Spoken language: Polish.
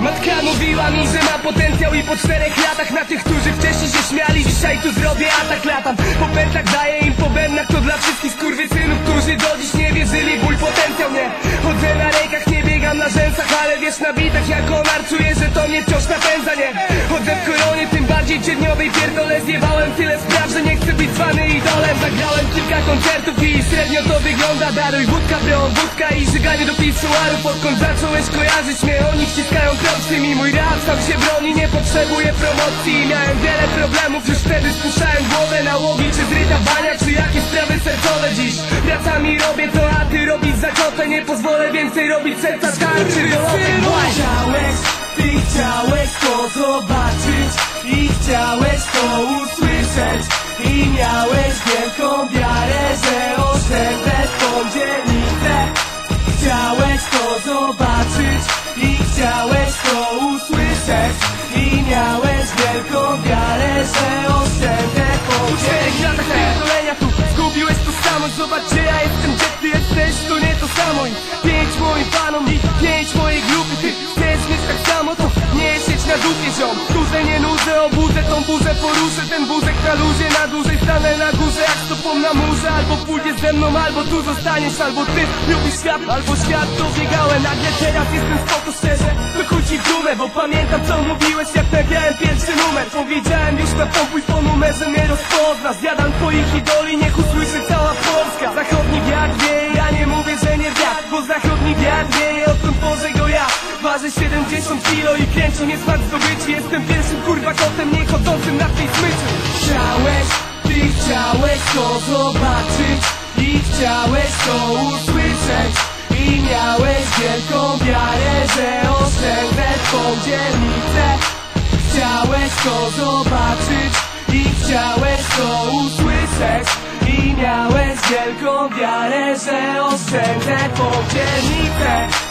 Matka mówiła mi, że ma potencjał i po czterech latach Na tych, którzy wcześniej się śmiali, dzisiaj tu zrobię atak Latam. Po pętach, daję im po bębnach To dla wszystkich skurwysynów, którzy do dziś nie wierzyli mój potencjał Nie. Chodzę na rękach, nie biegam na rzęsach Ale wiesz, na bitach jak czuję, że to mnie wciąż napędza Nie. Chodzę w koronie, tym bardziej cierniowej pierdolę Zjebałem tyle chcę być zwany idolem. Zagrałem kilka koncertów i średnio to wygląda. Daruj wódka, bro, wódka i żyganie do pisuarów Odkąd zacząłeś kojarzyć mnie, oni wciskają proxy Mi mój rap sam się broni, nie potrzebuje promocji. Miałem wiele problemów, już wtedy spuszczałem głowę. Nałogi czy zryta bania, czy jakieś sprawy sercowe. Dziś pracami robię to, a ty robisz za kotę Nie pozwolę więcej robić serca tarczy. Do Chciałeś, ty chciałeś to zobaczyć I chciałeś to usłyszeć miałeś wielką wiarę, że oszczędzę dzielnicę Chciałeś to zobaczyć I chciałeś to usłyszeć. I miałeś wielką wiarę, że oszczędzę latach dzielnicę pierdolenia tu. Zgubiłeś tożsamość, zobacz gdzie ja jestem, gdzie ty jesteś. To nie to samo. I pięć moim panom i pięć mojej dupie ziom Duże nie nudzę, obudzę tą burzę, poruszę ten wózek na luzie. Na dłużej stanę na górze jak stopą na murze. Albo pójdziesz ze mną, albo tu zostaniesz Albo ty. Lubisz świat, albo świat dobiegałem. Nagle teraz jestem spoko szczerze, to chodzi w dumę Bo pamiętam co mówiłeś jak nagrałem pierwszy numer. Powiedziałem już na pokój po numerze mnie rozpozna. Zjadam twoich idoli, niech usłyszy Ważę 70 kilo i kręci mnie smak zdobyczy Jestem pierwszym kurwa kotem, nie chodzącym na tej smyczy. Chciałeś, ty chciałeś to zobaczyć I chciałeś to usłyszeć. I miałeś wielką wiarę, że oszczędzę twą dzielnicę. Chciałeś to zobaczyć I chciałeś to usłyszeć. I miałeś wielką wiarę, że oszczędzę twą dzielnicę